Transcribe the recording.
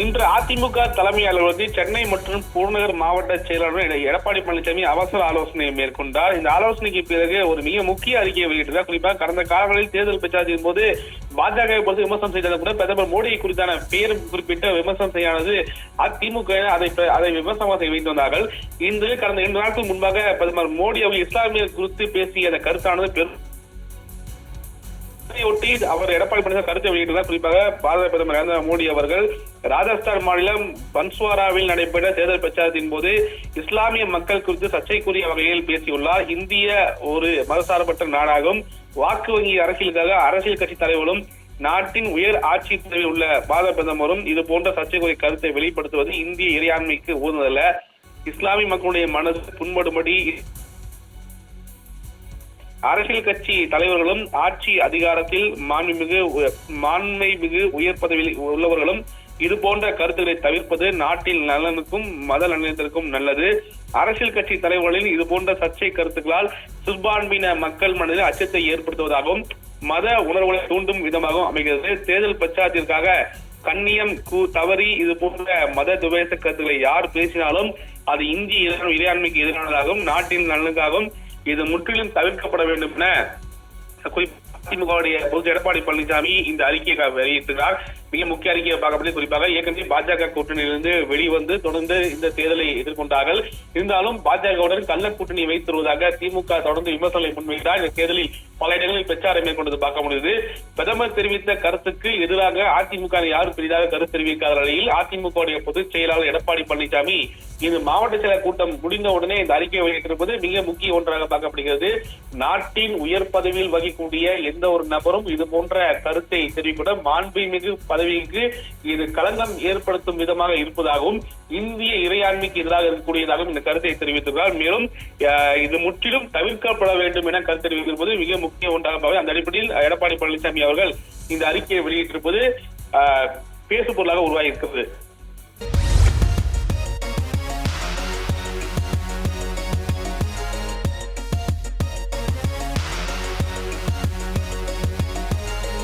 இன்று அதிமுக தலைமை அலுவலகத்தில் சென்னை மற்றும் புறநகர் மாவட்ட செயலாளர் எடப்பாடி பழனிசாமி அவசர ஆலோசனை மேற்கொண்டார். இந்த ஆலோசனைக்கு பிறகு ஒரு மிக முக்கிய அறிக்கையை வெளியிட்டார் குறிப்பாக கடந்த காலங்களில் தேர்தல் பிரச்சாரத்தின் போது பாஜக பொறுத்து விமர்சனம் செய்தது கூட பிரதமர் மோடி குறித்தான பெயர் குறிப்பிட்ட விமர்சனம் செய்யானது அதிமுக அதை அதை விமர்சனமாக செய்ய வைத்து வந்தார்கள். இன்று கடந்த இரண்டு நாட்கள் முன்பாக பிரதமர் மோடி அவர்கள் இஸ்லாமியர் குறித்து பேசிய அந்த கருத்தானது பெரும் இதையொட்டி அவர் எடப்பாடி பழனிசாமி கருத்தை வெளியிட்டுள்ளார். குறிப்பாக பாரத பிரதமர் நரேந்திர மோடி அவர்கள் ராஜஸ்தான் மாநிலம் பன்ஸ்வாராவில் நடைபெற்ற தேர்தல் பிரச்சாரத்தின் போது இஸ்லாமிய மக்கள் குறித்து சர்ச்சைக்குரிய வகையில் பேசியுள்ளார். இந்திய ஒரு மதசார்பற்ற நாடாகும். வாக்கு வங்கி அரசியலுக்காக அரசியல் கட்சி தலைவர்களும் நாட்டின் உயர் ஆட்சி பிரிவில் உள்ள பாரத பிரதமரும் இது போன்ற சர்ச்சைக்குரிய கருத்தை வெளிப்படுத்துவது இந்திய இறையாண்மைக்கு உகந்ததல்ல. இஸ்லாமிய மக்களுடைய மனது புண்படும்படி அரசியல் கட்சி தலைவர்களும் ஆட்சி அதிகாரத்தில் மாண்புமிகு உ- மாண்மைமிகு உயர் பதவியில் உள்ளவர்களும் இது போன்ற கருத்துக்களை தவிர்ப்பது நாட்டின் நலனுக்கும் மத நலனத்திற்கும் நல்லது. அரசியல் கட்சி தலைவர்களின் இது போன்ற சர்ச்சை கருத்துக்களால் சிறுபான்மையின மக்கள் மனதில் அச்சத்தை ஏற்படுத்துவதாகவும் மத உணர்வுகளை தூண்டும் விதமாகவும் அமைகிறது. தேர்தல் பிரச்சாரத்திற்காக கண்ணியம் தவறி இது போன்ற மத துவேச கருத்துக்களை யார் பேசினாலும் அது இந்திய இறையாண்மைக்கு எதிரானதாகவும் நாட்டின் நலனுக்காகவும் இது முற்றிலும் தவிர்க்கப்பட வேண்டும் என குறிப்பாக அதிமுகவுடைய பொது எடப்பாடி பழனிசாமி இந்த அறிக்கையை வெளியிட்டுள்ளார் மிக முக்கிய அறிக்கையை பார்க்கப்பட்டு குறிப்பாக ஏற்கனவே பாஜக கூட்டணியிலிருந்து வெளிவந்து தொடர்ந்து இந்த தேர்தலை எதிர்கொண்டார்கள். இருந்தாலும் பாஜகவுடன் கள்ள கூட்டணி வைத்திருவதாக திமுக தொடர்ந்து விமர்சனங்களை முன்வைத்தார். இந்த தேர்தலில் பல இடங்களில் பிரச்சாரம் மேற்கொண்டது பார்க்க முடியுது பிரதமர் தெரிவித்த கருத்துக்கு எதிராக அதிமுக யாரும் பெரிதாக கருத்து தெரிவிக்காத நிலையில் அதிமுக பொதுச் செயலாளர் எடப்பாடி பழனிசாமி இது மாவட்ட செயலர் கூட்டம் முடிந்த உடனே இந்த அறிக்கை வெளியிட்டிருப்பது மிக முக்கிய ஒன்றாக பார்க்கப்படுகிறது. நாட்டின் உயர் பதவியில் வகிக்கூடிய எந்த ஒரு நபரும் இது போன்ற கருத்தை தெரிவிக்கூட மாண்புமிகு பதவிக்கு இது களங்கம் ஏற்படுத்தும் விதமாக இருப்பதாகவும் இந்திய இறையாண்மைக்கு எதிராக இருக்கக்கூடியதாகவும் இந்த கருத்தை தெரிவித்துள்ளார் மேலும் இது முற்றிலும் தவிர்க்கப்பட வேண்டும் என கருத்து தெரிவித்திருப்பது மிக முக்கிய ஒன்றாக அந்த அடிப்படையில் எடப்பாடி பழனிசாமி அவர்கள் இந்த அறிக்கையை வெளியிட்டிருப்பது அஹ், பேசு பொருளாக உருவாகி இருக்கிறது